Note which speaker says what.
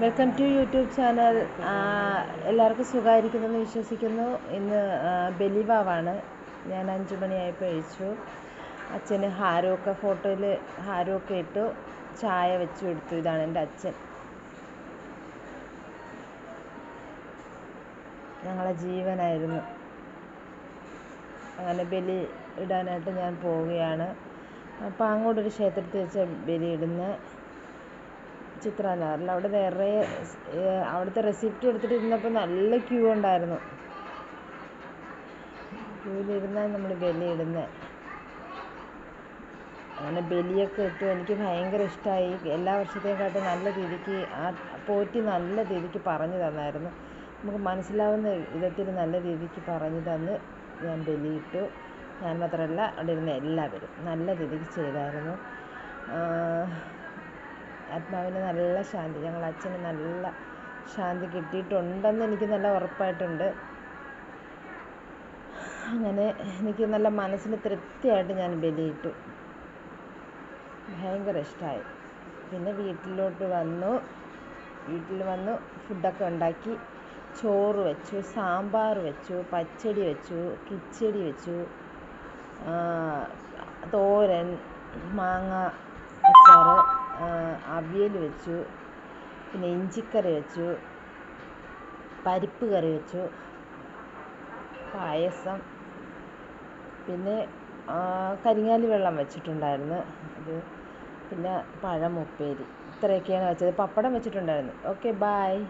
Speaker 1: Welcome to YouTube channel എല്ലാവർക്കും സുഖമായിരിക്കുന്നെന്ന് വിശ്വസിക്കുന്നു. ഇന്ന് ബലിവാവാണ്. ഞാൻ അഞ്ചു മണിയായപ്പോൾ കഴിച്ചു അച്ഛന് ഹാരമൊക്കെ ഫോട്ടോയിൽ ഹാരമൊക്കെ ഇട്ടു. ചായ വെച്ചു കൊടുത്തു. ഇതാണ് എന്റെ അച്ഛൻ. ഞങ്ങളെ ജീവനായിരുന്നു. അങ്ങനെ ബലി ഇടാനായിട്ട് ഞാൻ പോവുകയാണ്. അപ്പോൾ അങ്ങോട്ടൊരു ക്ഷേത്രത്തിൽ വെച്ച് ബലി ഇടുന്ന ചിത്രനഗറിൽ അവിടെ നിറയെ അവിടുത്തെ റെസിപ്റ്റ് എടുത്തിട്ട് ഇരുന്നപ്പോൾ നല്ല ക്യൂ ഉണ്ടായിരുന്നു. ക്യൂവിലിരുന്നാണ് നമ്മൾ ബലിയിടുന്നത് അങ്ങനെ ബലിയൊക്കെ ഇട്ടു. എനിക്ക് ഭയങ്കര ഇഷ്ടമായി എല്ലാ വർഷത്തെക്കാട്ടും നല്ല രീതിക്ക് ആ പോറ്റി നല്ല രീതിക്ക് പറഞ്ഞു തന്നായിരുന്നു. നമുക്ക് മനസ്സിലാവുന്ന വിധത്തിൽ നല്ല രീതിക്ക് പറഞ്ഞു തന്ന് ഞാൻ ബലിയിട്ടു ഞാൻ മാത്രമല്ല അവിടെ ഇരുന്ന എല്ലാവരും നല്ല രീതിക്ക് ചെയ്തായിരുന്നു. ആത്മാവിന് നല്ല ശാന്തി ഞങ്ങൾ അച്ഛന് നല്ല ശാന്തി കിട്ടിയിട്ടുണ്ടെന്ന് എനിക്ക് നല്ല ഉറപ്പായിട്ടുണ്ട്. അങ്ങനെ എനിക്ക് നല്ല മനസ്സിന് തൃപ്തിയായിട്ട് ഞാൻ ബലിയിട്ടു. ഭയങ്കര ഇഷ്ടമായി പിന്നെ വീട്ടിലോട്ട് വന്നു. വീട്ടിൽ വന്നു ഫുഡൊക്കെ ഉണ്ടാക്കി. ചോറ് വെച്ചു സാമ്പാർ വെച്ചു പച്ചടി വെച്ചു കിച്ചടി വെച്ചു തോരൻ മാങ്ങ അച്ചാർ അവിയൽ വെച്ചു പിന്നെ ഇഞ്ചിക്കറി വെച്ചു പരിപ്പ് കറി വെച്ചു പായസം പിന്നെ കരിങ്ങാലി വെള്ളം വെച്ചിട്ടുണ്ടായിരുന്നു. അത് പിന്നെ പഴം ഉപ്പേരി. ഇത്രയൊക്കെയാണ് വെച്ചത്. പപ്പടം വെച്ചിട്ടുണ്ടായിരുന്നു. Okay bye